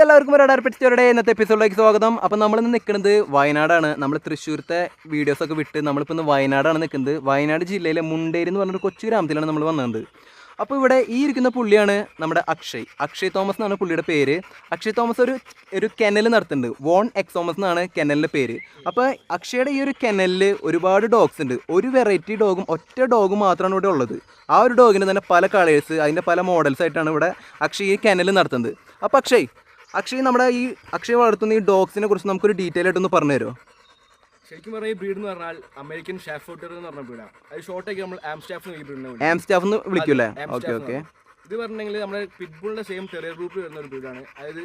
എല്ലാവർക്കും ഒരു അടാർപ്പിച്ചവരുടെ ഇന്നത്തെ എപ്പിസോഡിലേക്ക് സ്വാഗതം. അപ്പം നമ്മളിന്ന് നിൽക്കുന്നത് വയനാടാണ്. നമ്മൾ തൃശ്ശൂരത്തെ വീഡിയോസൊക്കെ വിട്ട് നമ്മളിപ്പോൾ ഇന്ന് വയനാടാണ് നിൽക്കുന്നത്. വയനാട് ജില്ലയിലെ മുണ്ടേരി എന്ന് പറഞ്ഞൊരു കൊച്ചു ഗ്രാമത്തിലാണ് നമ്മൾ വന്നത്. അപ്പോൾ ഇവിടെ ഈ ഇരിക്കുന്ന പുള്ളിയാണ് നമ്മുടെ അക്ഷയ്. അക്ഷയ് തോമസ് എന്നാണ് പുള്ളിയുടെ പേര്. അക്ഷയ് തോമസ് ഒരു ഒരു കെനൽ നടത്തുന്നുണ്ട്. വോൺ എക്സ് തോമസ് എന്നാണ് കെനലിന്റെ പേര്. അപ്പോൾ അക്ഷയുടെ ഈ ഒരു കെനലിൽ ഒരുപാട് ഡോഗ്സ് ഉണ്ട്. ഒരു വെറൈറ്റി ഡോഗും ഒറ്റ ഡോഗ് മാത്രമാണ് ഇവിടെ ഉള്ളത്. ആ ഒരു ഡോഗിന് തന്നെ പല കളേഴ്സ് അതിന്റെ പല മോഡൽസ് ആയിട്ടാണ് ഇവിടെ അക്ഷയ് ഈ കെനൽ നടത്തുന്നത്. അപ്പോൾ അക്ഷയ് അക്ഷയ് നമ്മുടെ ഈ അക്ഷയ് വളർത്തുന്ന ഈ ഡോഗ്സിനെ കുറിച്ച് നമുക്കൊരു ഡീറ്റെയിൽ ആയിട്ടൊന്ന് പറഞ്ഞു തരുമോ? ശരിക്കും പറഞ്ഞാൽ ഈ ബ്രീഡ് എന്ന് പറഞ്ഞാൽ അമേരിക്കൻ ഷാഫോട്ടർ എന്ന് പറഞ്ഞ ബ്രീഡാണ് അത് ഷോർട്ടേക്ക് നമ്മൾ ആം സ്റ്റാഫ് ഈ ബ്രീഡിനെ വിളിക്കും. ആം സ്റ്റാഫ് എന്ന് വിളിക്കൂലേ ഓക്കെ ഓക്കെ ഇത് പറഞ്ഞെങ്കിൽ നമ്മുടെ പിറ്റ്ബുളിന്റെ സെയിം ടെറിയർ ഗ്രൂപ്പിൽ വരുന്ന ഒരു ബ്രീഡാണ്. അതായത്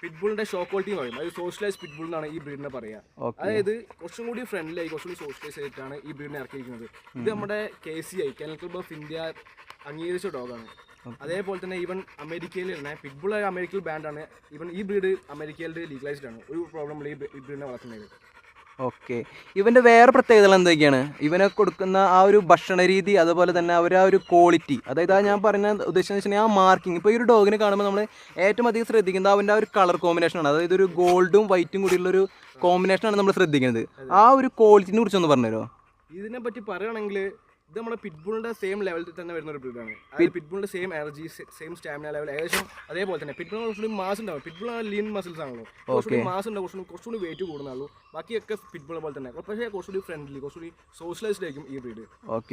പിറ്റ്ബുളിന്റെ ഷോ ക്വാളിറ്റി എന്ന് പറയും. അത് സോഷ്യലൈസ് പിറ്റ്ബുൾ എന്നാണ് ഈ ബ്രീഡിനെ പറയുക അതായത് കുറച്ചും കൂടി ഫ്രണ്ട്ലി ആയി കുറച്ചും കൂടി സോഷ്യലൈസ് ആയിട്ടാണ് ഈ ബ്രീഡിനെ ഇറക്കിയിരിക്കുന്നത്. ഇത് നമ്മുടെ K C I kennel club of India അംഗീകരിച്ച ഡോഗാണ് അതേപോലെ തന്നെ ഈവൻ അമേരിക്കയിൽ തന്നെ പിറ്റ്ബുൾ അമേരിക്കയിൽ ബാൻഡാണ് ഈവൻ ഈ ബ്രീഡ് അമേരിക്കയിൽ ലീഗലൈസ്ഡ് ആണ്. ഒരു പ്രോബ്ലം ഈ ബ്രീഡിനെ വളർത്തുന്നത് ഓക്കെ ഇവന്റെ വേറെ പ്രത്യേകതകൾ എന്തൊക്കെയാണ്? ഇവനെ കൊടുക്കുന്ന ആ ഒരു ഭക്ഷണ രീതി അതുപോലെ തന്നെ അവർ ആ ഒരു ക്വാളിറ്റി അതായത് ആ ഞാൻ പറഞ്ഞ ഉദ്ദേശം വെച്ചാൽ ആ മാർക്കിംഗ് ഇപ്പോൾ ഈ ഒരു ഡോഗിനെ കാണുമ്പോൾ നമ്മൾ ഏറ്റവും അധികം ശ്രദ്ധിക്കുന്നത് അവന്റെ ആ ഒരു കളർ കോമ്പിനേഷനാണ് അതായത് ഒരു ഗോൾഡും വൈറ്റും കൂടിയുള്ളൊരു കോമ്പിനേഷനാണ് നമ്മൾ ശ്രദ്ധിക്കുന്നത്. ആ ഒരു ക്വാളിറ്റിനെ കുറിച്ചൊന്ന് പറഞ്ഞുതരുമോ? ഇതിനെ പറ്റി പറയുകയാണെങ്കിൽ ഇത് നമ്മുടെ പിറ്റ്ബുളിന്റെ സെയിം ലെവലിൽ തന്നെ വരുന്ന ഒരു ബ്രീഡാണ് പിറ്റ്ബുളിന്റെ same energy same stamina level ഏകദേശം അതേപോലെ തന്നെ. പിറ്റ്ബുൾ കുറച്ചുകൂടി മാസ് ഉണ്ടാവും. പിറ്റ്ബുൾ ലീൻ മസിൽസ് ആണല്ലോ. കുറച്ചുകൂടി മാസ് ഉണ്ടാവും. കുറച്ചുകൂടി കുറച്ചുകൂടി വെയിറ്റ് കൂടുന്നുള്ളൂ ബാക്കിയൊക്കെ പിറ്റ്ബുൾ പോലെ തന്നെ. പക്ഷേ കുറച്ചുകൂടി ഫ്രണ്ട്ലി കുറച്ചുകൂടി സോഷ്യലൈസ്ഡ് ആയിരിക്കും ഈ ബ്രീഡ്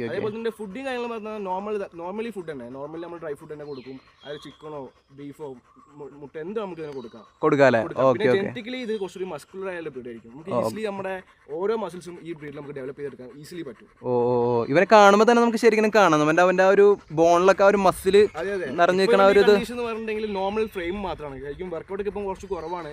അതേപോലെ തന്നെ ഫുഡിങ് കാര്യങ്ങൾ പറഞ്ഞാൽ നോർമൽ നോർമലി ഫുഡ് തന്നെ. നോർമലി നമ്മൾ ഡ്രൈ ഫുഡ് തന്നെ കൊടുക്കും. അതായത് ചിക്കനോ ബീഫോ മുട്ട എന്ത് നമുക്ക് ഇതിനെ കൊടുക്കാം. പിന്നെ ജെനറ്റിക്കലി ഇത് കുറച്ചുകൂടി മസ്കുലർ ആയുള്ള ബ്രീഡ് ആയിരിക്കും. നമുക്ക് ഈസിലി നമ്മുടെ ഓരോ മസിൽസും ഈ ബ്രീഡിൽ നമുക്ക് ഡെവലപ്പ് ചെയ്തെടുക്കാൻ ഈസിലി പറ്റും. ഓ ഓ. കാണുമ്പോൾ തന്നെ നമുക്ക് ശരിക്കും കാണാം അവന്റെ അവന്റെ ആ ഒരു ബോണിലൊക്കെ ആ ഒരു മസിൽ അതെ അതെ. നിറഞ്ഞിരിക്കണ ഒരു ഇത്. നോർമൽ ഫ്രെയിം മാത്രമാണ്. ശരിക്കും വർക്ക്ഔട്ട് ഒക്കെ ഇപ്പം കുറച്ച് കുറവാണ്.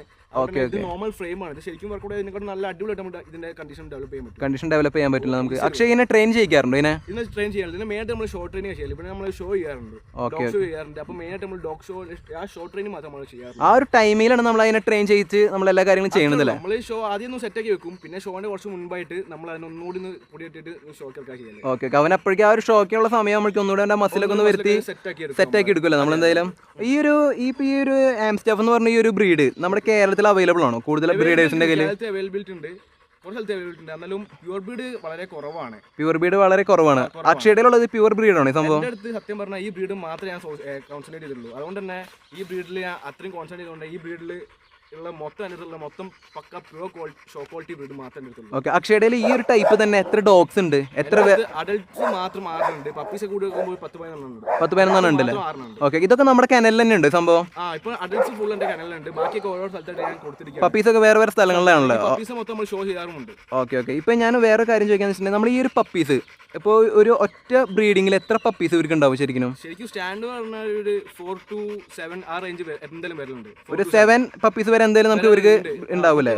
ഇത് നോർമൽ ഫ്രെയിം ആണ്. ഇത് ശരിക്കും വർക്ക് ഇതിനെക്കാട്ട് നല്ല അടിപൊളിയായിട്ട് നമുക്ക് ഇതിന്റെ കണ്ടീഷൻ ഡെവലപ്പ് ചെയ്യാൻ പറ്റും. കണ്ടീഷൻ ഡെവലപ്പ് ചെയ്യാൻ പറ്റില്ല നമുക്ക്. അക്ഷയ ഇതിനെ ട്രെയിൻ ചെയ്യിക്കാറുണ്ടോ ഇതിനെ? ഇതിനെ ട്രെയിൻ ചെയ്യാറുണ്ട് ഇതിനെ മെയിനായിട്ട് നമ്മൾ ഷോർട്ട് ട്രെയിനിങ് ചെയ്യില്ല പിന്നെ നമ്മൾ ഷോ ചെയ്യാറുണ്ട്. ഡോഗ് ഷോ ചെയ്യാറുണ്ട്. അപ്പോൾ മെയിനായിട്ട് നമ്മൾ ഡോഗ് ഷോ ആ ഷോർട്ട് ട്രെയിനിങ് മാത്രം നമ്മൾ ചെയ്യാറുണ്ട് ആ ഒരു ടൈമിലാണ് നമ്മൾ അതിനെ ട്രെയിൻ ചെയ്യിച്ച് നമ്മൾ എല്ലാ കാര്യങ്ങളും ചെയ്യണതല്ലേ നമ്മൾ ഷോ ആദ്യം ഒന്ന് സെറ്റ് ആക്കി വെക്കും. പിന്നെ ഷോന്റെ കുറച്ച് മുൻപായിട്ട് നമ്മൾ അതിനെ ഒന്നുകൂടി ഒന്ന് പൊടിയിട്ടിട്ട് ഷോക്ക് ഇറക്കാൻ ചെയ്യല്ലേ ഓക്കെ അവൻ അപ്പോഴേക്കും ആ ഒരു ഷോക്കിനുള്ള സമയം നമ്മൾക്ക് ഒന്നുകൂടെ അവന്റെ മസിലൊക്കെ ഒന്ന് വരുത്തി സെറ്റ് ആക്കി എടുക്കും. എടുക്കുമല്ലോ നമ്മൾ എന്തായാലും ഈ ഒരു ഈ ഒരു ആംസ്റ്റാഫ് എന്ന് പറഞ്ഞ ഈ ഒരു ബ്രീഡ് നമ്മുടെ കേരളത്തിൽ അവൈലബിൾ ആണോ? കൂടുതൽ ബ്രീഡേഴ്സിന്റെ കയ്യിൽ കേരളത്തിൽ അവൈലബിലിറ്റി ഉണ്ട്. കുറച്ച് സ്ഥലത്ത് അവൈലബിലിറ്റി ഉണ്ട്. എന്നാലും പ്യൂർ ബ്രീഡ് വളരെ കുറവാണ്. പ്യൂർ ബ്രീഡ് വളരെ കുറവാണ്. അക്ഷയുടെയിലുള്ളത് പ്യൂർ ബ്രീഡാണ് ഈ സംഭവം? എന്റെ അടുത്ത് സത്യം പറഞ്ഞാൽ ഈ ബ്രീഡ് മാത്രമേ ഞാൻ കോൺസെൻട്രേറ്റ് ചെയ്തിട്ടുള്ളൂ. അതുകൊണ്ട് തന്നെ ഈ ബ്രീഡിൽ ഞാൻ അത്രയും കോൺസെൻട്രേറ്റ് ചെയ്തുകൊണ്ട് ഈ ബ്രീഡിൽ ഉള്ള മൊത്തം അടുത്തുള്ള മൊത്തം പക്ക പ്യൂർ ഷോ ക്വാളിറ്റി ബ്രീഡ് മാത്രമേ എന്റെ അടുത്തുള്ളൂ. ഓക്കെ അക്ഷയുടെയിൽ ഈ ഒരു ടൈപ്പ് തന്നെ എത്ര ഡോഗ്സ് ഉണ്ട്? എത്ര അഡൽട്സ് മാത്രം ആറുണ്ട് പപ്പീസ് കൂടി വെക്കുമ്പോൾ പത്ത് പതിനൊന്നും ഉണ്ട് പത്ത് പതിനൊന്നെണ്ണം ഉണ്ടല്ലേ? ഉണ്ട്. ഓക്കെ ഇതൊക്കെ നമ്മുടെ കനലിൽ തന്നെ ഉണ്ട് സംഭവം? ആ ഇപ്പൊ അഡൽട്സ് ഫുൾ എന്റെ കനലുണ്ട് ബാക്കിയൊക്കെ ഓരോ സ്ഥലത്തായിട്ട് ഞാൻ പപ്പീസ് ഒക്കെ വേറെ വേറെ സ്ഥലങ്ങളിലാണല്ലോ. പപ്പീസ് മൊത്തം നമ്മൾ ഷോ ചെയ്യാറുമുണ്ട്. ഓക്കെ ഓക്കെ ഇപ്പം ഞാൻ വേറെ കാര്യം ചോദിക്കാന്ന് വെച്ചിട്ടുണ്ടെങ്കിൽ നമ്മൾ ഈ ഒരു പപ്പീസ് ഇപ്പോൾ ഒരു ഒറ്റ ബ്രീഡിങ്ങിൽ എത്ര പപ്പീസ് ഇവർക്ക് ഉണ്ടാവും ശരിക്കും ശരിക്കും സ്റ്റാൻഡ് പറഞ്ഞാൽ ഒരു ഫോർ ടു സെവൻ ആ റേഞ്ച് എന്തായാലും വരുന്നുണ്ട്. ഒരു സെവൻ പപ്പീസ് വരെ എന്തായാലും നമുക്ക് ഇവർക്ക് ഉണ്ടാവില്ലേ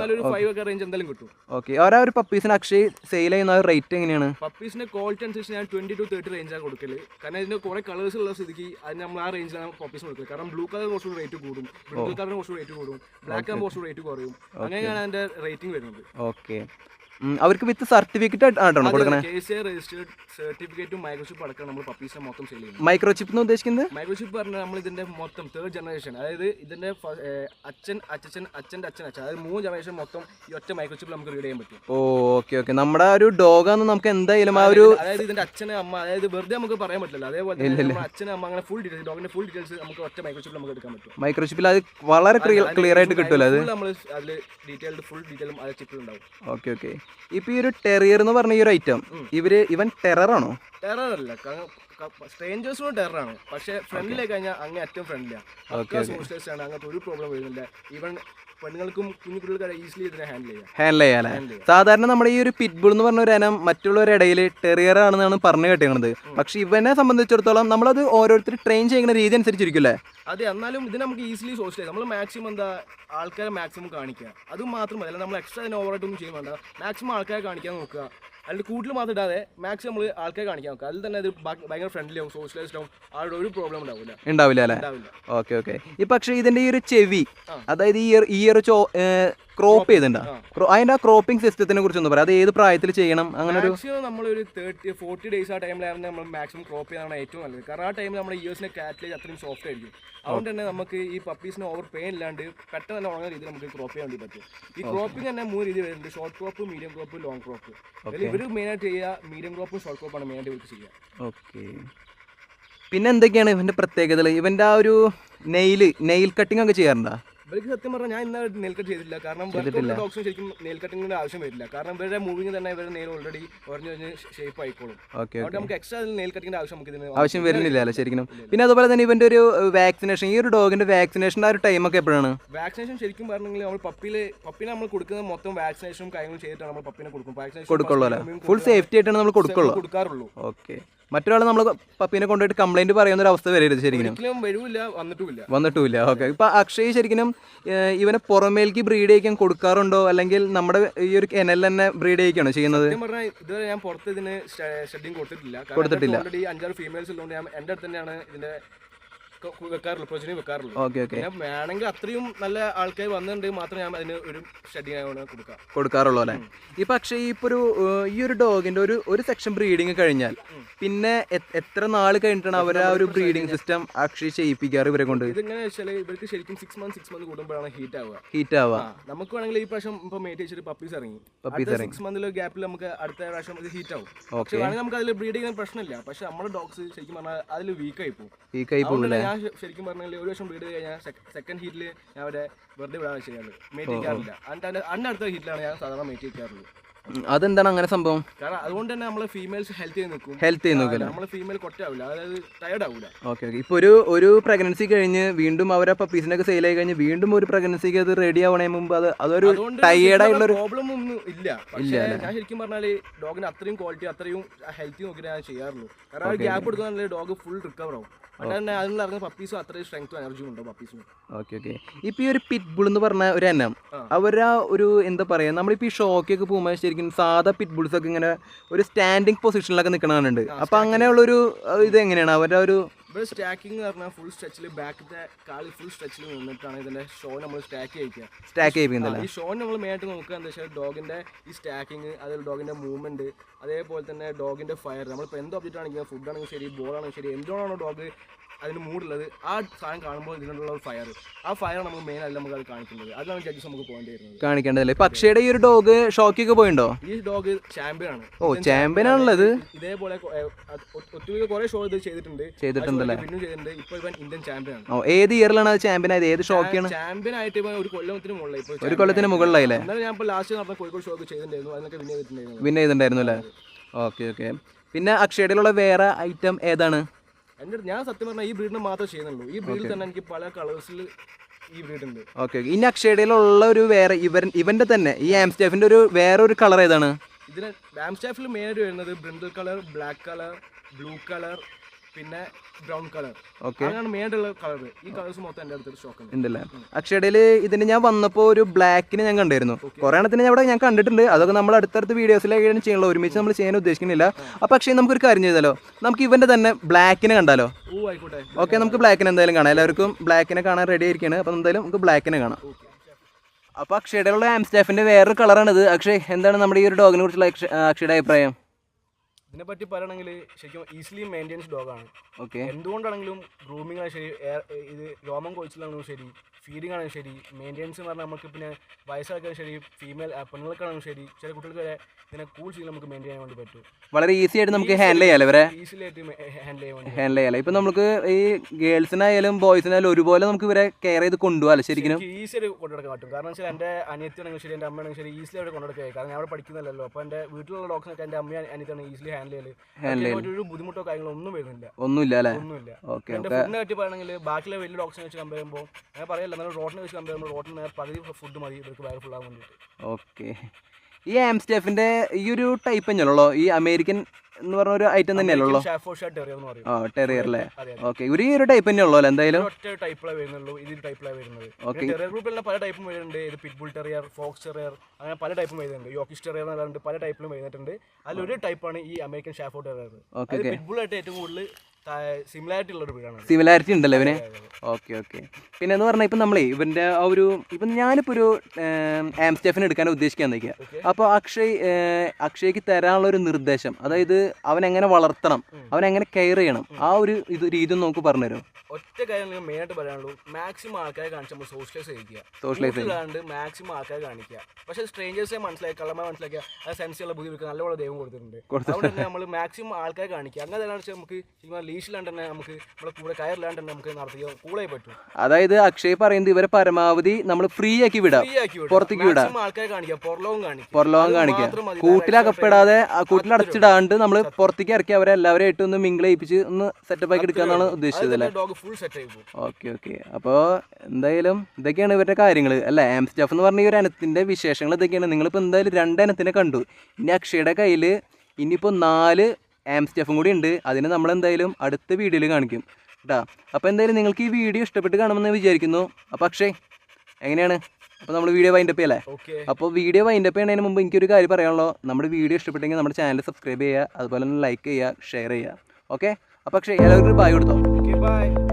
ഓക്കെ. ഓരോ ഒരു പപ്പീസിന് അക്ഷയ് സെയിൽ ചെയ്യുന്ന റേറ്റ് എങ്ങനെയാണ്? പപ്പീസിന്റെ ക്വാളിറ്റി അനുസരിച്ച് ഞാൻ ട്വന്റി ടു തേർട്ടി റേഞ്ചാണ് കൊടുക്കൽ. കാരണം ഇതിന്റെ കുറെ കളേഴ്സ് ഉള്ള സ്ഥിതിക്ക് അതിന് നമ്മൾ ആ റേഞ്ചിലാണ് പപ്പീസ് കൊടുക്കൽ. കാരണം ബ്ലൂ കളർ കുറച്ചും റേറ്റ് കൂടും. ബ്ലൂ കളറിന് കുറച്ചും റേറ്റ് കൂടും. ബ്ലാക്ക് ആകുമ്പോൾ കുറച്ചും റേറ്റ് കുറയും. അങ്ങനെയാണ് അതിന്റെ റേറ്റിംഗ് വരുന്നത്. ഓക്കെ അവർക്ക് വിത്ത് സർട്ടിഫിക്കറ്റ് ആയിട്ടാണോ കൊടുക്കണേ? സർട്ടിഫിക്കറ്റും മൈക്രോചിപ്പ് അടക്കം നമ്മൾ പപ്പീസിനെ മൊത്തം സെയിൽ ചെയ്യുന്നത്. മൈക്രോ ചിപ്പ് എന്ന് ഉദ്ദേശിക്കുന്നത് മൈക്രോചിപ്പ് പറഞ്ഞാൽ നമ്മൾ ഇതിന്റെ മൊത്തം തേർഡ് ജനറേഷൻ അതായത് ഇതിന്റെ അച്ഛൻ അച്ഛൻ അച്ഛന്റെ അച്ഛൻ അച്ഛൻ അതായത് മൂന്ന് ജനറേഷൻ മൊത്തം ഈ ഒറ്റ മൈക്രോചിപ്പ് നമുക്ക് റീഡ് ചെയ്യാൻ പറ്റും. Oh okay okay. നമ്മുടെ ഒരു ഡോഗാന്ന് നമുക്ക് എന്തായാലും ആ ഒരു അതായത് ഇതിന്റെ അച്ഛന് അമ്മ അതായത് വെറുതെ നമുക്ക് പറയാൻ പറ്റില്ല അതേപോലെ അച്ഛന് അമ്മ അങ്ങനെ ഫുൾ ഡീറ്റെയിൽസ് ഡോഗിന്റെ ഫുൾ ഡീറ്റെയിൽസ് നമുക്ക് ഒറ്റ മൈക്രോചിപ്പിൽ നമുക്ക് എടുക്കാൻ പറ്റും. മൈക്രോചിപ്പിൽ അത് വളരെ ക്ലിയർ ആയിട്ട് കിട്ടുമല്ലോ അത്? നമ്മൾ അതിൽ ഡീറ്റെയിൽഡ് ഫുൾ ഡീറ്റെയിലും ആ ചിപ്പിൽ ഉണ്ടാവും. Okay okay. ഇപ്പൊ ഈ ഒരു ടെറിയർ എന്ന് പറഞ്ഞ ഈ ഒരു ഐറ്റം ഇവർ ഇവൻ ടെററാണോ ടെറർ അല്ല സ്ട്രേഞ്ചേഴ്സിനും ടെററാണ് പക്ഷേ ഫ്രണ്ട്ലി കഴിഞ്ഞാൽ അങ്ങേ ഏറ്റവും ഫ്രണ്ട്ലിയാണ് ആണ് അങ്ങനത്തെ ഒരു പ്രോബ്ലം വരുന്നില്ല. ഈവൻ പെണ്ണുങ്ങൾക്കും കുഞ്ഞു ഈസിലി ഇതിനെ ഹാൻഡിൽ ചെയ്യാം. ഹാൻഡിൽ സാധാരണ നമ്മുടെ ഈ ഒരു പിറ്റ്ബുൾ എന്ന് പറഞ്ഞ ഒരു ഇനം മറ്റുള്ളവരുടെ ഇടയിൽ ടെറിയർ ആണെന്നാണ് പറഞ്ഞു കേട്ടിരുന്നത് പക്ഷെ ഇവനെ സംബന്ധിച്ചിടത്തോളം നമ്മളത് ഓരോരുത്തർ ട്രെയിൻ ചെയ്യുന്ന രീതി അനുസരിച്ചിരിക്കില്ലേ അതെ എന്നാലും ഇത് നമുക്ക് ഈസിലി സോഷ്യലൈസ് നമ്മൾ മാക്സിമം എന്താ ആൾക്കാരെ മാക്സിമം കാണിക്കുക. അത് മാത്രമല്ല നമ്മൾ എക്സ്ട്രാ അതിന് ഓവറായിട്ടൊന്നും ചെയ്യാൻ വേണ്ട. മാക്സിമം ആൾക്കാരെ കാണിക്കാൻ നോക്കുക. അതിൽ കൂടുതൽ മാത്രം ഇടാതെ മാക്സിമം നമ്മൾ ആൾക്കാരെ കാണിക്കാൻ നോക്കുക അതിൽ തന്നെ അത് ബാക്കി- ഭയങ്കര ഫ്രണ്ട്ലി ആവും സോഷ്യലൈസ്ഡ് ആവും. ആളുടെ ഒരു പ്രോബ്ലം ഉണ്ടാവില്ല ഉണ്ടാവില്ല അല്ലേ? ഓക്കെ ഓക്കെ ഈ പക്ഷേ ഇതിന്റെ ഈ ഒരു ചെവി അതായത് ഈ ഇയർ ഈ ഒരു ചോ ക്രോപ്പ് ചെയ്തിട്ടുണ്ടോ. അതിന്റെ ആ ക്രോപ്പിംഗ് സിസ്റ്റത്തിനെ കുറിച്ച് ഒന്ന് പറയാം. അത് ഏത് പ്രായത്തിൽ ചെയ്യണം? അങ്ങനെ ഒരു നമ്മൾ ഒരു തേർട്ടി ഫോർട്ടി ഡേയ്സ് ആ ടൈമിലായിരുന്നു നമ്മൾ മാക്സിമം ക്രോപ്പ് ചെയ്യാനാണ് ഏറ്റവും നല്ലത്. കാരണം ആ ടൈമിൽ നമ്മുടെ ഇയേഴ്സിന്റെ കാറ്റലേജ് അത്രയും സോഫ്റ്റ് ആയിരിക്കും. അതുകൊണ്ട് തന്നെ നമുക്ക് ഈ പപ്പീസിന് ഓവർ പെയിൻ ഇല്ലാണ്ട് പെട്ടെന്ന് തന്നെ ഉണങ്ങുന്ന രീതിയിൽ നമുക്ക് ക്രോപ്പ് ചെയ്യാൻ വേണ്ടി പറ്റും. ഈ ക്രോപ്പിംഗ് തന്നെ മൂന്ന് രീതി വരുന്നുണ്ട്. Short crop medium crop long crop main മെയിനായിട്ട് ചെയ്യുക മീഡിയം ക്രോപ്പും ഷോർട്ട് ക്രോപ്പാണ് മെയിനായിട്ട് ഇവർക്ക് ചെയ്യുക. ഓക്കെ പിന്നെ എന്തൊക്കെയാണ് ഇവന്റെ പ്രത്യേകതകൾ? ഇവന്റെ ആ ഒരു നെയിൽ നെയിൽ കട്ടിംഗ് ഒക്കെ ചെയ്യാറുണ്ടോ? ഇവർക്ക് സത്യം പറഞ്ഞാൽ ഞാൻ ഇന്ന് നെൽക്കട്ട് ചെയ്തില്ല ചെയ്തിട്ടില്ല. കാരണം വർക്കൗട്ട് ശരിക്കും നെൽക്കട്ടിങ്ങിന്റെ ആവശ്യം വരില്ല. കാരണം ഇവരുടെ മൂവിങ് തന്നെ ഇവരുടെ നെയിൽ ഓൾറെഡി കുറഞ്ഞു കഴിഞ്ഞ് ഷേപ്പ് ആയിക്കോളും. ഓക്കെ അതുകൊണ്ട് നമുക്ക് എക്സ്ട്രാ നെയിൽ കട്ടിങ്ങിന്റെ ആവശ്യം നമുക്ക് ഇതിന് ആവശ്യം വരുന്നില്ല അല്ലേ ശരിക്കും? പിന്നെ അതുപോലെ തന്നെ ഇവന്റെ ഒരു വാക്സിനേഷൻ ഈ ഒരു ഡോഗിന്റെ വാക്സിനേഷൻ ആ ഒരു ടൈം ഒക്കെ എപ്പോഴാണ്? വാക്സിനേഷൻ ശരിക്കും പറഞ്ഞെങ്കിൽ നമ്മൾ പപ്പിയിൽ പപ്പിനെ നമ്മൾ കൊടുക്കുന്നത് മൊത്തം വാക്സിനേഷനും കാര്യങ്ങളും ചെയ്തിട്ടാണ് നമ്മൾ പപ്പിനെ കൊടുക്കും വാക്സിനേഷൻ കൊടുക്കുള്ളൂ അല്ലേ? ഫുൾ സേഫ്റ്റി ആയിട്ടാണ് നമ്മൾ കൊടുക്കുള്ളൂ. കൊടുക്കാറുള്ളൂ. ഓക്കെ മറ്റൊരാൾ നമ്മൾ പപ്പീനെ കൊണ്ടുപോയിട്ട് കംപ്ലൈന്റ് പറയുന്ന ഒരു അവസ്ഥ വരരുത് ശരിക്കും. വന്നിട്ടുമില്ല. ഓക്കെ ഇപ്പൊ അക്ഷയ് ശരിക്കും ഇവനെ പുറമേക്ക് ബ്രീഡ് ചെയ്യിക്കാൻ കൊടുക്കാറുണ്ടോ? അല്ലെങ്കിൽ നമ്മുടെ ഈ ഒരു കെനൽ തന്നെ ബ്രീഡ് ചെയ്യിക്കാണോ ചെയ്യുന്നത്? ഇതുവരെ ഞാൻ പുറത്ത് ഇതിന് ഷെഡിങ് കൊടുത്തിട്ടില്ല. കൊടുത്തിട്ടില്ല. അഞ്ചാറ് ഫീമെയിൽസ് ഉള്ളതുകൊണ്ട് ഞാൻ എന്റെ അടുത്ത് തന്നെയാണ് ഇതിന്റെ വെക്കാറുള്ളൂ പ്രൊജനി വെക്കാറുള്ളൂ. Okay okay. പിന്നെ വേണമെങ്കിൽ അത്രയും നല്ല ആൾക്കാർ വന്നിട്ടുണ്ടെങ്കിൽ മാത്രം ഞാൻ അതിന് ഒരു ഷെഡിങ് കൊടുക്കാം. കൊടുക്കാറുള്ളൂ അല്ലേ? ഈ പക്ഷേ ഇപ്പൊ ഒരു ഈ ഒരു ഡോഗിന്റെ ഒരു ഒരു സെക്ഷൻ ബ്രീഡിങ് കഴിഞ്ഞാൽ പിന്നെ എത്ര നാൾ കഴിഞ്ഞിട്ടാണ് അവർ ആ ഒരു ബ്രീഡിംഗ് സിസ്റ്റം അക്ഷയ് ചെയ്യിപ്പിക്കാറ് ഇവരെ കൊണ്ട്? ഇതെങ്ങനെ വെച്ചാൽ ഇവർക്ക് ശരിക്കും സിക്സ് മന്ത് സിക്സ് മന്ത് കൂടുമ്പോഴാണ് ഹീറ്റ് ആവുക. ഹീറ്റ് ആവുക. നമുക്ക് വേണമെങ്കിൽ ഈ പ്രാവശ്യം ഇപ്പൊ മേറ്റ് വെച്ചിട്ട് പപ്പീസ് ഇറങ്ങി. പപ്പീസ് അടുത്ത സിക്സ് മന്തിലെ ഗ്യാപ്പിൽ നമുക്ക് അടുത്ത പ്രാവശ്യം ഇത് ഹീറ്റ് ആവും. പക്ഷെ വേണമെങ്കിൽ നമുക്ക് അതിൽ ബ്രീഡ് ചെയ്യുന്ന പ്രശ്നമില്ല. പക്ഷെ നമ്മുടെ ഡോഗ്സ് ശരിക്കും പറഞ്ഞാൽ അതിൽ വീക്ക് ആയി പോകും. വീക്ക് ആയി അതുകൊണ്ട് പോകില്ലേ ഞാൻ ശരിക്കും പറഞ്ഞാൽ ഒരു വർഷം വീട് കഴിഞ്ഞാൽ സെക്കൻഡ് ഹീറ്റിൽ ഞാൻ അവിടെ വെറുതെ വിടാൻ വെച്ചിട്ടുണ്ട് മേറ്റ് വയ്ക്കാറില്ല അതിന്റെ അടുത്ത ഹീറ്റിലാണ് ഞാൻ സാധാരണ മേറ്റ് വയ്ക്കാറുള്ളത് അതെന്താണ് അങ്ങനെ സംഭവം? കാരണം അതുകൊണ്ട് തന്നെ നമ്മളെ ഫീമെയിൽസ് ഹെൽത്ത് നിൽക്കും. ഹെൽത്ത് ചെയ്യുന്നു നോക്കല്ലേ നമ്മളെ ഫീമെയിൽ കൊട്ടാവില്ല അതായത് ടയർഡ് ആവില്ല ഓക്കെ ഓക്കെ ഇപ്പോൾ ഒരു ഒരു പ്രഗ്നൻസി കഴിഞ്ഞ് വീണ്ടും അവരെ പപ്പീസിനൊക്കെ സെയിൽ ആയി കഴിഞ്ഞ് വീണ്ടും ഒരു പ്രഗ്നൻസിക്ക് അത് റെഡി ആവണേ മുമ്പ് അത് അതൊരു ടയേർഡ് ആയിട്ടുള്ള ഒരു പ്രോബ്ലം ഒന്നും ഇല്ല. ഇല്ല ഞാൻ ശരിക്കും പറഞ്ഞാൽ ഡോഗിന് അത്രയും ക്വാളിറ്റി അത്രയും ഹെൽത്തി നോക്കിയിട്ട് ഞാൻ ചെയ്യാറുള്ളൂ. കാരണം ഗ്യാപ്പ് എടുക്കുന്ന ഡോഗ് ഫുൾ റിക്കവർ ആവും. പപ്പീസും അത്രയും സ്ട്രെങ്ത്തും എനർജിയും ഉണ്ടോ പപ്പീസിന് ഓക്കെ ഓക്കെ ഇപ്പൊ ഈ ഒരു പിറ്റ്ബുൾ എന്ന് പറഞ്ഞ ഒരു എണ്ണം. അവരാ ഒരു എന്താ പറയാ നമ്മളിപ്പോ ഈ ഷോക്കൊക്കെ പോകുമ്പോൾ ശരിക്കും സാധാ പിറ്റ്ബുൾസ് ഒക്കെ ഇങ്ങനെ ഒരു സ്റ്റാൻഡിങ് പൊസിഷനിലൊക്കെ നിൽക്കണുണ്ട് അപ്പൊ അങ്ങനെയുള്ളൊരു ഒരു ഇത് എങ്ങനെയാണ്? അവരുടെ ഒരു ഇവിടെ സ്റ്റാക്കിംഗ് എന്ന് പറഞ്ഞാൽ ഫുൾ സ്ട്രെച്ചിൽ ബാക്കിലെ കാലിൽ ഫുൾ സ്ട്രെച്ചിൽ നിന്നിട്ടാണ് ഇതിന്റെ ഷോ നമ്മൾ സ്റ്റാക്ക് ചെയ്യിക്കുക. സ്റ്റാക്ക് ചെയ്യിപ്പിക്കുന്നില്ല ഈ ഷോ നമ്മൾ മെയിനായിട്ട് നോക്കുക എന്താ വെച്ചാൽ ഡോഗിന്റെ ഈ സ്റ്റാക്കിങ് അതിൽ ഡോഗിന്റെ മൂവ്മെന്റ് അതേപോലെ തന്നെ ഡോഗിന്റെ ഫയർ നമ്മളിപ്പോൾ എന്ത് ഒബ്ജക്റ്റ് ആണെങ്കിലും ഫുഡ് ആണെങ്കിലും ശരി ബോൾ ആണെങ്കിലും ശരി എന്തുകൊണ്ടാണോ ഡോഗ് അതിന് മൂടുള്ളത് ആ സാധനം കാണുമ്പോൾ ഇതിനുള്ള ഒരു ഫയർ ആ ഫയർ നമുക്ക് മെയിൻ അല്ല നമുക്ക് അത് കാണിക്കുന്നത്. അതാണ് ജഡ്ജസ് നമുക്ക് പോയിന്റ് ചെയ്യുന്നത് കാണിക്കേണ്ടതല്ലേ? പക്ഷേ ഈ ഒരു ഡോഗ് ഷോക്കൊക്കെ പോയിണ്ടോ? ഈ ഡോഗ് ചാമ്പ്യൻ ആണ്. ഓ ചാമ്പ്യൻ ആണുള്ളത്. ഇതേപോലെ അത് കുറെ ഷോ ഇത് ചെയ്തിട്ടുണ്ട്. ചെയ്തിട്ടുണ്ടല്ലേ? പിന്നെ ചെയ്തിട്ടുണ്ട് ഇപ്പൊ ഇവൻ ഇന്ത്യൻ ചാമ്പ്യൻ ആണ്. ഓ ഏത് ഇയറിലാണ് അത് ചാമ്പ്യൻ ആയത്? ഏത് ഷോക്കാണ് ചാമ്പ്യൻ ആയിട്ട് ഇവൻ ഒരു കൊല്ലത്തിന് മുകളിൽ ഇപ്പോ ഒരു കൊല്ലത്തിന് മുകളിലായില്ലേ എന്നാലും ഞാൻ ഇപ്പോൾ ലാസ്റ്റ് നടന്ന കോഴിക്കോട് ഷോ ചെയ്തിട്ടുണ്ടായിരുന്നു. അതിനൊക്കെ വിൻ ചെയ്തിട്ടുണ്ടായിരുന്നു. വിൻ ചെയ്തിട്ടുണ്ടായിരുന്നു അല്ലേ? ഓക്കെ ഓക്കെ പിന്നെ അക്ഷയയിലുള്ള വേറെ ഐറ്റം ഏതാണ്? അടുത്ത് ഞാൻ സത്യം പറഞ്ഞാൽ ഈ ബ്രീഡിനെ മാത്രമേ ചെയ്യുന്നുള്ളൂ. ഈ ബ്രീഡിൽ തന്നെ എനിക്ക് പല കളേഴ്സിൽ ഈ ബ്രീഡ് ഉണ്ട്. ഓക്കെ ഈ ഇനി അക്ഷയുടെയിലുള്ള ഒരു വേറെ ഇവൻ ഇവന്റെ തന്നെ ഈ ആംസ്റ്റാഫിന്റെ ഒരു വേറെ ഒരു കളർ ഏതാണ്? ഇതിന് ആംസ്റ്റാഫിൽ സ്റ്റാഫിൽ മെയിനായിട്ട് വരുന്നത് brindle colour black colour blue colour പിന്നെ ബ്രൗൺ കളർ ഓക്കെ മെയിൻ ഉള്ള കളർ ഈ കളേഴ്സ് മൊത്തം എന്റെ അടുത്തൊരു സ്റ്റോക്ക് ഉണ്ട്. ഉണ്ടല്ലേ? അക്ഷയുടെയിൽ ഇതിന് ഞാൻ വന്നപ്പോൾ ഒരു ബ്ലാക്കിന് ഞാൻ കണ്ടായിരുന്നു. കുറേ എണ്ണത്തിന് ഞാൻ ഇവിടെ ഞാൻ കണ്ടിട്ടുണ്ട്. അതൊക്കെ നമ്മൾ അടുത്തടുത്ത വീഡിയോസിലേക്കാണ് ചെയ്യാനുള്ള ഒരുമിച്ച് നമ്മൾ ചെയ്യാൻ ഉദ്ദേശിക്കുന്നില്ല. അപ്പോൾ പക്ഷേ നമുക്കൊരു കാര്യം ചെയ്താലോ? നമുക്ക് ഇവന്റെ തന്നെ ബ്ലാക്കിനെ കണ്ടാലോ? ഓ ആയിക്കോട്ടെ. ഓക്കെ നമുക്ക് ബ്ലാക്കിനെ എന്തായാലും കാണാം. എല്ലാവർക്കും ബ്ലാക്കിനെ കാണാൻ റെഡി ആയിരിക്കുകയാണ് അപ്പോൾ എന്തായാലും നമുക്ക് ബ്ലാക്കിനെ കാണാം. അപ്പൊ അക്ഷയുടെ ആംസ്റ്റാഫിന്റെ വേറൊരു കളറാണിത് അക്ഷയ് എന്താണ് നമ്മുടെ ഈ ഒരു ഡോഗിനെ കുറിച്ചുള്ള അക്ഷയുടെ അഭിപ്രായം? ഇതിനെപ്പറ്റി പറയണമെങ്കിൽ ശരിക്കും ഈസിലി മെയിന്റെയിൻസ് ഡോഗാണ് ഓക്കെ എന്തുകൊണ്ടാണെങ്കിലും ഗ്രൂമിംഗ് ആണ് ശരി ഇത് രോമം കൊഴിച്ചിലാണെങ്കിലും ശരി ഫീഡിംഗ് ആണെങ്കിലും ശരി മെയിന്റെയിൻസ് എന്ന് പറഞ്ഞാൽ നമുക്ക് പിന്നെ വയസ്സാക്കാൻ ശരി ഫീമെയിൽ പെണ്ണുങ്ങൾക്കാണെങ്കിലും ശരി ചില കുട്ടികൾക്ക് വരെ ഇതിനെ കൂൾ ചെയ്ത് നമുക്ക് മെയിന്റെയിൻ ചെയ്യാൻ വേണ്ടി പറ്റും. വളരെ ഈസി ആയിട്ട് നമുക്ക് ഹാൻഡിൽ ചെയ്യാമല്ലോ ഇവരെ? ഈസിലി ആയിട്ട് ഹാൻഡിൽ ചെയ്യാൻ വേണ്ടി ഹാൻഡിൽ ചെയ്യാം ഇപ്പം നമുക്ക് ഈ ഗേൾസിനായാലും ബോയ്സിനായാലും ഒരുപോലെ നമുക്ക് ഇവരെ കെയർ ചെയ്ത് കൊണ്ടുപോകാം ശരിക്കും ഈസി ആയിട്ട് കൊണ്ടുനടക്കാൻ പറ്റും. കാരണം വെച്ചാൽ എന്റെ അനിയത്തിയാണെങ്കിലും ശരി എന്റെ അമ്മയാണെങ്കിലും ശരി ഈസിലി ആയിട്ട് കൊണ്ടുനടക്കുക. കാരണം ഞാൻ അവിടെ പഠിക്കുന്നില്ലല്ലോ അപ്പോൾ എന്റെ വീട്ടിലുള്ള ഡോക്ടറിനൊക്കെ എന്റെ അമ്മയും അനിയത്തിയാണ് ഈസിലി ഹാൻഡിൽ ചെയ്യൽ. ഒരു ബുദ്ധിമുട്ടോ കാര്യങ്ങളോ ഒന്നും വരുന്നില്ല. ഒന്നുമില്ല അല്ലേ? ഒന്നുമില്ല. എന്റെ ഫുഡിനെ പറ്റി പറയുകയാണെങ്കിൽ ബാക്കിയുള്ള വലിയ ഡോക്ടറിനെ വെച്ച് കമ്പയർ ചെയ്യുമ്പോൾ ഞാൻ പറയല്ല നല്ല റോട്ടിനെ വെച്ച് കമ്പയർ ചെയ്യുമ്പോൾ റോട്ടിന് പകുതി ഫുഡ് മതി ഇവർക്ക് വയർ ഫുള്ളാകാൻ വേണ്ടിയിട്ട്. ഓക്കെ. ഈ ആംസ്റ്റേഫിന്റെ ഈ ഒരു ടൈപ്പ് തന്നെയല്ലോ ഈ അമേരിക്കൻ എന്ന് പറഞ്ഞ ഒരു ഐറ്റം തന്നെയല്ലോ ആ ടെറിയർ അല്ലേ ഓക്കെ ഒരു ഈ ഒരു ടൈപ്പ് തന്നെയുള്ളൂ അല്ലേ എന്തായാലും? ഒറ്റ ടൈപ്പിലാണ് വരുന്നുള്ളൂ. ഇത് ടൈപ്പിലാണ് വരുന്നത്. Okay. ടെറിയർ ഗ്രൂപ്പിലുള്ള പല ടൈപ്പും വരുന്നുണ്ട്. ഇത് പിറ്റ്ബുൾ ടെറിയർ ഫോക്സ് ടെറിയർ അങ്ങനെ പല ടൈപ്പും വരുന്നുണ്ട്. യോക്കിഷ് ടെറിയർ എന്ന് പറഞ്ഞിട്ട് പല ടൈപ്പിലും അതിലൊരു ടൈപ്പാണ് ഈ അമേരിക്കൻ ഷാഫോ ടെറിയർ ഓക്കെ അത് ഓക്കെ പിറ്റ്ബുൾ ആയിട്ട് ഏറ്റവും കൂടുതൽ സിമിലാരിറ്റി ഉണ്ടല്ലോ ഇവന്? ഓക്കെ ഓക്കെ പിന്നെ എന്ന് പറഞ്ഞാൽ ഇപ്പം നമ്മളേ ഇവന്റെ ആ ഒരു ഇപ്പം ഞാനിപ്പോൾ ഒരു ആംസ്റ്റെഫിന് എടുക്കാൻ ഉദ്ദേശിക്കാൻ നിൽക്കുക Okay. അപ്പോൾ അക്ഷയ് അക്ഷയ്ക്ക് തരാനുള്ള ഒരു നിർദ്ദേശം അതായത് അവൻ എങ്ങനെ വളർത്തണം അവൻ എങ്ങനെ കെയർ ചെയ്യണം ആ ഒരു ഇത് രീതി ഒന്ന് പറഞ്ഞു പറഞ്ഞുതരും? ഒറ്റ കാര്യം നിങ്ങൾ മെയിനായിട്ട് പറയാനുള്ളൂ. മാക്സിമം ആൾക്കാരെ കാണിച്ച് നമ്മൾ സോഷ്യലൈസ് ചെയ്യിക്കുക. സോഷ്യലൈസ് ചെയ്യാണ്ട് മാക്സിമം ആൾക്കാരെ കാണിക്കുക. പക്ഷേ സ്ട്രേഞ്ചേഴ്സെ മനസ്സിലാക്കി കള്ളന്മാരെ മനസ്സിലാക്കിയ ആ സെൻസിയുള്ള ബുദ്ധി വെക്കാൻ നല്ലപോലെ ദൈവം കൊടുത്തിട്ടുണ്ട്. അതുകൊണ്ട് നമ്മൾ മാക്സിമം ആൾക്കാരെ കാണിക്കുക. അങ്ങനെ തന്നെ നമുക്ക് ശരിക്കും തന്നെ നമുക്ക് കൂടെ കയറില്ലാണ്ട് തന്നെ നമുക്ക് നടത്തിയ കൂടെ പറ്റും. അതായത് അക്ഷയ് പറയുന്നത് ഇവരെ പരമാവധി നമ്മൾ ഫ്രീ ആക്കി വിടാം. ഫ്രീ ആക്കി പുറത്തേക്ക് വിടാം. Maximum ആൾക്കാരെ കാണിക്കുക പുറലോകം കാണിക്കാം. പുറലോകം അത് മാത്രം മതി. കൂട്ടിലകപ്പെടാതെ കൂട്ടിലടച്ചിടാണ്ട് നമ്മൾ പുറത്തേക്ക് ഇറക്കി അവരെ എല്ലാവരും ആയിട്ട് ഒന്ന് മിങ്കിൾ ചെയ്യിപ്പിച്ച് ഒന്ന് സെറ്റപ്പ് ആക്കി എടുക്കാന്നാണ് ഉദ്ദേശിച്ചത് അല്ലേ? ഡോഗ് ഫുൾ സെറ്റ് ആയി പോകും. ഓക്കെ ഓക്കെ അപ്പോൾ എന്തായാലും ഇതൊക്കെയാണ് ഇവരുടെ കാര്യങ്ങൾ അല്ല? ആം സ്റ്റഫ് എന്ന് പറഞ്ഞ ഈ ഒരു അനത്തിന്റെ വിശേഷങ്ങൾ ഇതൊക്കെയാണ്. നിങ്ങളിപ്പോൾ എന്തായാലും രണ്ട് അനത്തിനെ കണ്ടു. ഇനി അക്ഷയുടെ കയ്യിൽ ഇനിയിപ്പോൾ നാല് ആം സ്റ്റെഫും കൂടി ഉണ്ട്. അതിന് നമ്മൾ എന്തായാലും അടുത്ത വീഡിയോയിൽ കാണിക്കും. കേട്ടോ അപ്പോൾ എന്തായാലും നിങ്ങൾക്ക് ഈ വീഡിയോ ഇഷ്ടപ്പെട്ട് കാണുമെന്ന് വിചാരിക്കുന്നു. അപ്പോൾ അക്ഷയ് എങ്ങനെയാണ്? അപ്പോൾ നമ്മൾ വീഡിയോ വൈൻഡപ്പ് ചെയ്യല്ലേ? അപ്പോൾ വീഡിയോ വൈൻഡപ്പ് ചെയ്യുന്നതിന് മുമ്പ് എനിക്കൊരു കാര്യം പറയാനുള്ളൂ. നമ്മുടെ വീഡിയോ ഇഷ്ടപ്പെട്ടെങ്കിൽ നമ്മുടെ ചാനൽ സബ്സ്ക്രൈബ് ചെയ്യുക. അതുപോലെ തന്നെ ലൈക്ക് ചെയ്യുക ഷെയർ ചെയ്യുക. ഓക്കെ അപ്പോൾ അക്ഷയ് എല്ലാവർക്കും ഒരു ബായ് കൊടുത്തോ? ബൈ